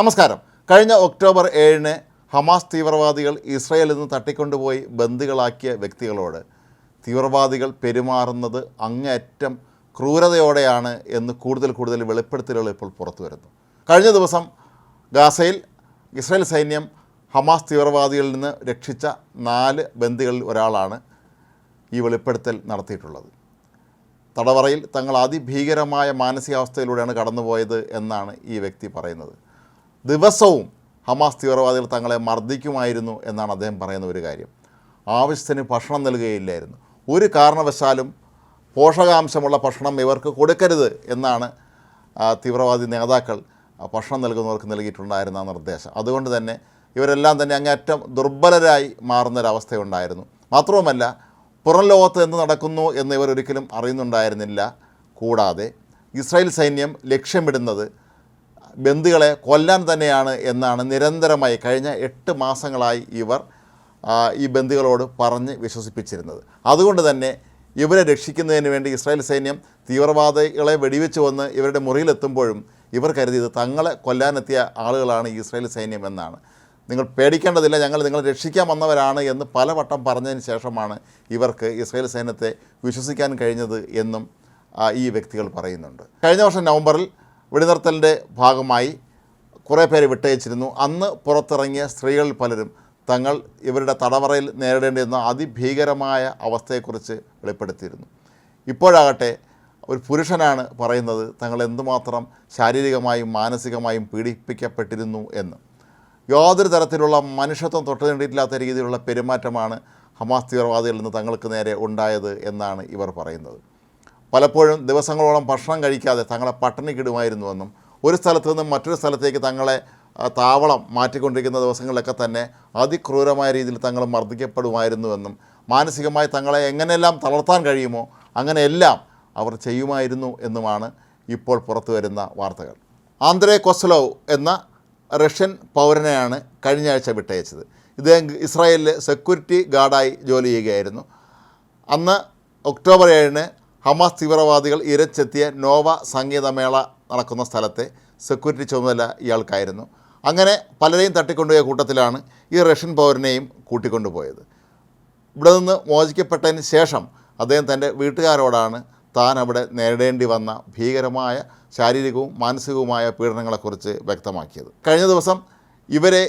നമസ്കാരം. കഴിഞ്ഞ ഒക്ടോബർ ഏഴിന് ഹമാസ് തീവ്രവാദികൾ ഇസ്രയേലിൽ നിന്ന് തട്ടിക്കൊണ്ടുപോയി ബന്ദികളാക്കിയ വ്യക്തികളോട് തീവ്രവാദികൾ പെരുമാറുന്നത് അങ്ങേയറ്റം ക്രൂരതയോടെയാണ് എന്ന് കൂടുതൽ കൂടുതൽ വെളിപ്പെടുത്തലുകൾ ഇപ്പോൾ പുറത്തു വരുന്നു. കഴിഞ്ഞ ദിവസം ഗാസയിൽ ഇസ്രയേൽ സൈന്യം ഹമാസ് തീവ്രവാദികളിൽ നിന്ന് രക്ഷിച്ച നാല് ബന്ദികളിൽ ഒരാളാണ് ഈ വെളിപ്പെടുത്തൽ നടത്തിയിട്ടുള്ളത്. തടവറയിൽ തങ്ങൾ അതിഭീകരമായ മാനസികാവസ്ഥയിലൂടെയാണ് കടന്നുപോയത് എന്നാണ് ഈ വ്യക്തി പറയുന്നത്. ദിവസവും ഹമാസ് തീവ്രവാദികൾ തങ്ങളെ മർദ്ദിക്കുമായിരുന്നു എന്നാണ് അദ്ദേഹം പറയുന്ന ഒരു കാര്യം. ആവശ്യത്തിന് ഭക്ഷണം നൽകുകയില്ലായിരുന്നു. ഒരു കാരണവശാലും പോഷകാംശമുള്ള ഭക്ഷണം ഇവർക്ക് കൊടുക്കരുത് എന്നാണ് തീവ്രവാദി നേതാക്കൾ ഭക്ഷണം നൽകുന്നവർക്ക് നൽകിയിട്ടുണ്ടായിരുന്ന നിർദ്ദേശം. അതുകൊണ്ട് തന്നെ ഇവരെല്ലാം തന്നെ അങ്ങേറ്റം ദുർബലരായി മാറുന്നൊരവസ്ഥയുണ്ടായിരുന്നു. മാത്രവുമല്ല പുറം ലോകത്ത് എന്ത് നടക്കുന്നു എന്ന് ഇവരൊരിക്കലും അറിയുന്നുണ്ടായിരുന്നില്ല. കൂടാതെ ഇസ്രായേൽ സൈന്യം ലക്ഷ്യമിടുന്നത് ബന്ദികളെ കൊല്ലാൻ തന്നെയാണ് എന്നാണ് നിരന്തരമായി കഴിഞ്ഞ എട്ട് മാസങ്ങളായി ഇവർ ഈ ബന്ധുക്കളോട് പറഞ്ഞ് വിശ്വസിപ്പിച്ചിരുന്നത്. അതുകൊണ്ട് തന്നെ ഇവരെ രക്ഷിക്കുന്നതിന് വേണ്ടി ഇസ്രായേൽ സൈന്യം തീവ്രവാദികളെ വെടിവെച്ച് വന്ന് ഇവരുടെ മുറിയിലെത്തുമ്പോഴും ഇവർ കരുതിയത് തങ്ങളെ കൊല്ലാനെത്തിയ ആളുകളാണ് ഈ ഇസ്രായേൽ സൈന്യം എന്നാണ്. നിങ്ങൾ പേടിക്കേണ്ടതില്ല ഞങ്ങൾ നിങ്ങളെ രക്ഷിക്കാൻ വന്നവരാണ് എന്ന് പലവട്ടം പറഞ്ഞതിന് ശേഷമാണ് ഇവർക്ക് ഇസ്രായേൽ സൈന്യത്തെ വിശ്വസിക്കാൻ കഴിഞ്ഞത് എന്നും ഈ വ്യക്തികൾ പറയുന്നുണ്ട്. കഴിഞ്ഞ വർഷം നവംബറിൽ വെടിനിർത്തലിന്റെ ഭാഗമായി കുറേ പേര് വിട്ടയച്ചിരുന്നു. അന്ന് പുറത്തിറങ്ങിയ സ്ത്രീകളിൽ പലരും തങ്ങൾ ഇവരുടെ തടവറയിൽ നേരിടേണ്ടിയിരുന്ന അതിഭീകരമായ അവസ്ഥയെക്കുറിച്ച് വെളിപ്പെടുത്തിയിരുന്നു. ഇപ്പോഴാകട്ടെ ഒരു പുരുഷനാണ് പറയുന്നത് തങ്ങൾ എന്തുമാത്രം ശാരീരികമായും മാനസികമായും പീഡിപ്പിക്കപ്പെട്ടിരുന്നു എന്ന്. യാതൊരു തരത്തിലുള്ള മനുഷ്യത്വം തൊട്ട് നേടിയിട്ടില്ലാത്ത രീതിയിലുള്ള പെരുമാറ്റമാണ് ഹമാസ് തീവ്രവാദികളിൽ നിന്ന് തങ്ങൾക്ക് നേരെ ഉണ്ടായത് എന്നാണ് ഇവർ പറയുന്നത്. പലപ്പോഴും ദിവസങ്ങളോളം ഭക്ഷണം കഴിക്കാതെ തങ്ങളെ പട്ടിണിക്കിടുമായിരുന്നുവെന്നും ഒരു സ്ഥലത്ത് നിന്നും മറ്റൊരു സ്ഥലത്തേക്ക് തങ്ങളെ താവളം മാറ്റിക്കൊണ്ടിരിക്കുന്ന ദിവസങ്ങളിലൊക്കെ തന്നെ അതിക്രൂരമായ രീതിയിൽ തങ്ങൾ മർദ്ദിക്കപ്പെടുമായിരുന്നുവെന്നും മാനസികമായി തങ്ങളെ എങ്ങനെയെല്ലാം തളർത്താൻ കഴിയുമോ അങ്ങനെയെല്ലാം അവർ ചെയ്യുമായിരുന്നു എന്നുമാണ് ഇപ്പോൾ പുറത്തു വരുന്ന വാർത്തകൾ. ആന്ദ്രേ കൊസ്ലോവ് എന്ന റഷ്യൻ പൗരനെയാണ് കഴിഞ്ഞ ആഴ്ച വിട്ടയച്ചത്. ഇദ്ദേഹം ഇസ്രായേലിലെ സെക്യൂരിറ്റി ഗാർഡായി ജോലി ചെയ്യുകയായിരുന്നു. അന്ന് ഒക്ടോബർ ഏഴിന് ഹമാസ് തീവ്രവാദികൾ ഇരച്ചെത്തിയ നോവ സംഗീതമേള നടക്കുന്ന സ്ഥലത്തെ സെക്യൂരിറ്റി ചുമതല ഇയാൾക്കായിരുന്നു. അങ്ങനെ പലരെയും തട്ടിക്കൊണ്ടുപോയ കൂട്ടത്തിലാണ് ഈ റഷ്യൻ പൗരനെയും കൂട്ടിക്കൊണ്ടുപോയത്. ഇവിടെ നിന്ന് മോചിക്കപ്പെട്ടതിന് ശേഷം അദ്ദേഹം തന്റെ വീട്ടുകാരോടാണ് താൻ അവിടെ നേരിടേണ്ടി വന്ന ഭീകരമായ ശാരീരികവും മാനസികവുമായ പീഡനങ്ങളെക്കുറിച്ച് വ്യക്തമാക്കിയത്. കഴിഞ്ഞ ദിവസം ഇവരെ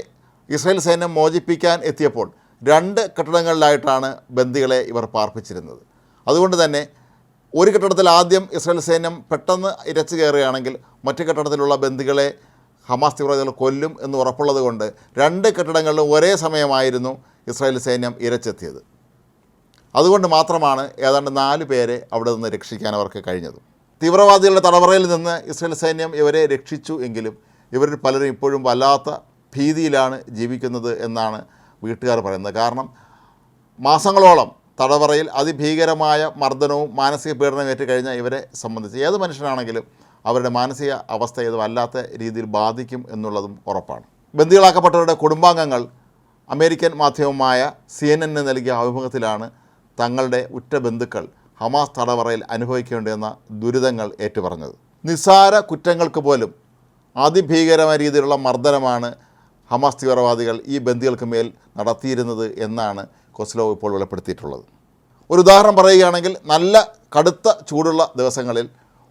ഇസ്രായേൽ സൈന്യം മോചിപ്പിക്കാൻ എത്തിയപ്പോൾ രണ്ട് കെട്ടിടങ്ങളിലായിട്ടാണ് ബന്ദികളെ ഇവർ പാർപ്പിച്ചിരുന്നത്. അതുകൊണ്ട് തന്നെ ഒരു കെട്ടിടത്തിൽ ആദ്യം ഇസ്രായേൽ സൈന്യം പെട്ടെന്ന് ഇരച്ചു കയറുകയാണെങ്കിൽ മറ്റു കെട്ടിടത്തിലുള്ള ബന്ദികളെ ഹമാസ് തീവ്രവാദികൾ കൊല്ലും എന്ന് ഉറപ്പുള്ളത് കൊണ്ട് രണ്ട് കെട്ടിടങ്ങളിലും ഒരേ സമയമായിരുന്നു ഇസ്രായേൽ സൈന്യം ഇരച്ചെത്തിയത്. അതുകൊണ്ട് മാത്രമാണ് ഏതാണ്ട് നാല് പേരെ അവിടെ നിന്ന് രക്ഷിക്കാൻ അവർക്ക് കഴിഞ്ഞത്. തീവ്രവാദികളുടെ തടവറയിൽ നിന്ന് ഇസ്രായേൽ സൈന്യം ഇവരെ രക്ഷിച്ചു എങ്കിലും ഇവരിൽ പലരും ഇപ്പോഴും വല്ലാത്ത ഭീതിയിലാണ് ജീവിക്കുന്നത് എന്നാണ് വീട്ടുകാർ പറയുന്നത്. കാരണം മാസങ്ങളോളം തടവറയിൽ അതിഭീകരമായ മർദ്ദനവും മാനസിക പീഡനവും ഏറ്റുകഴിഞ്ഞാൽ ഇവരെ സംബന്ധിച്ച് ഏത് മനുഷ്യനാണെങ്കിലും അവരുടെ മാനസിക അവസ്ഥ ഇത് വല്ലാത്ത രീതിയിൽ ബാധിക്കും എന്നുള്ളതും ഉറപ്പാണ്. ബന്ദികളാക്കപ്പെട്ടവരുടെ കുടുംബാംഗങ്ങൾ അമേരിക്കൻ മാധ്യമമായ സി എൻ എന്നിന് നൽകിയ അഭിമുഖത്തിലാണ് തങ്ങളുടെ ഉറ്റ ബന്ധുക്കൾ ഹമാസ് തടവറയിൽ അനുഭവിക്കേണ്ടിയെന്ന ദുരിതങ്ങൾ ഏറ്റുപറഞ്ഞത്. നിസ്സാര കുറ്റങ്ങൾക്ക് പോലും അതിഭീകരമായ രീതിയിലുള്ള മർദ്ദനമാണ് ഹമാസ് തീവ്രവാദികൾ ഈ ബന്ദികൾക്ക് മേൽ നടത്തിയിരുന്നത് എന്നാണ് കൊസ്ലോവ് ഇപ്പോൾ വെളിപ്പെടുത്തിയിട്ടുള്ളത്. ഒരു ഉദാഹരണം പറയുകയാണെങ്കിൽ നല്ല കടുത്ത ചൂടുള്ള ദിവസങ്ങളിൽ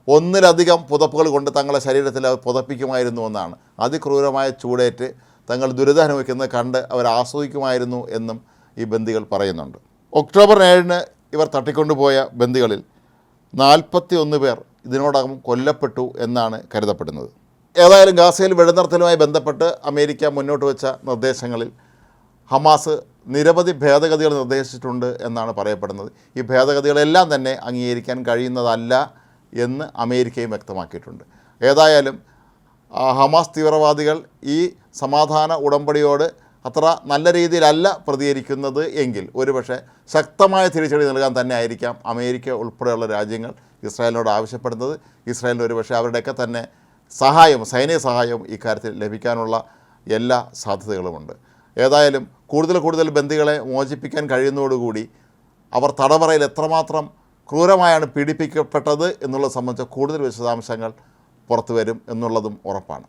ഒന്നിലധികം പുതപ്പുകൾ കൊണ്ട് തങ്ങളുടെ ശരീരത്തിൽ അവർ പുതപ്പിക്കുമായിരുന്നു എന്നാണ്. അതിക്രൂരമായ ചൂടേറ്റ് തങ്ങൾ ദുരിതം അനുഭവിക്കുന്നത് കണ്ട് അവർ ആസ്വദിക്കുമായിരുന്നു എന്നും ഈ ബന്ദികൾ പറയുന്നുണ്ട്. ഒക്ടോബർ ഏഴിന് ഇവർ തട്ടിക്കൊണ്ടുപോയ ബന്ദികളിൽ നാൽപ്പത്തി ഒന്ന് പേർ ഇതിനോടകം കൊല്ലപ്പെട്ടു എന്നാണ് കരുതപ്പെടുന്നത്. ഏതായാലും ഗാസയിൽ വെടിനിർത്തലുമായി ബന്ധപ്പെട്ട് അമേരിക്ക മുന്നോട്ട് വെച്ച നിർദ്ദേശങ്ങളിൽ ഹമാസ് നിരവധി ഭേദഗതികൾ നിർദ്ദേശിച്ചിട്ടുണ്ട് എന്നാണ് പറയപ്പെടുന്നത്. ഈ ഭേദഗതികളെല്ലാം തന്നെ അംഗീകരിക്കാൻ കഴിയുന്നതല്ല എന്ന് അമേരിക്കയും വ്യക്തമാക്കിയിട്ടുണ്ട്. ഏതായാലും ഹമാസ് തീവ്രവാദികൾ ഈ സമാധാന ഉടമ്പടിയോട് അത്ര നല്ല രീതിയിലല്ല പ്രതികരിക്കുന്നത് എങ്കിൽ ഒരുപക്ഷെ ശക്തമായ തിരിച്ചടി നൽകാൻ തന്നെ ആയിരിക്കാം അമേരിക്ക ഉൾപ്പെടെയുള്ള രാജ്യങ്ങൾ ഇസ്രായേലിനോട് ആവശ്യപ്പെടുന്നത്. ഇസ്രായേലിന് ഒരുപക്ഷെ അവരുടെയൊക്കെ തന്നെ സഹായം സൈനിക സഹായവും ഇക്കാര്യത്തിൽ ലഭിക്കാനുള്ള എല്ലാ സാധ്യതകളുമുണ്ട്. ഏതായാലും കൂടുതൽ കൂടുതൽ ബന്ദികളെ മോചിപ്പിക്കാൻ കഴിയുന്നതോടുകൂടി അവർ തടവറയിൽ എത്രമാത്രം ക്രൂരമായാണ് പീഡിപ്പിക്കപ്പെട്ടത് എന്നുള്ളത് സംബന്ധിച്ച കൂടുതൽ വിശദാംശങ്ങൾ പുറത്തു വരും എന്നുള്ളതും ഉറപ്പാണ്.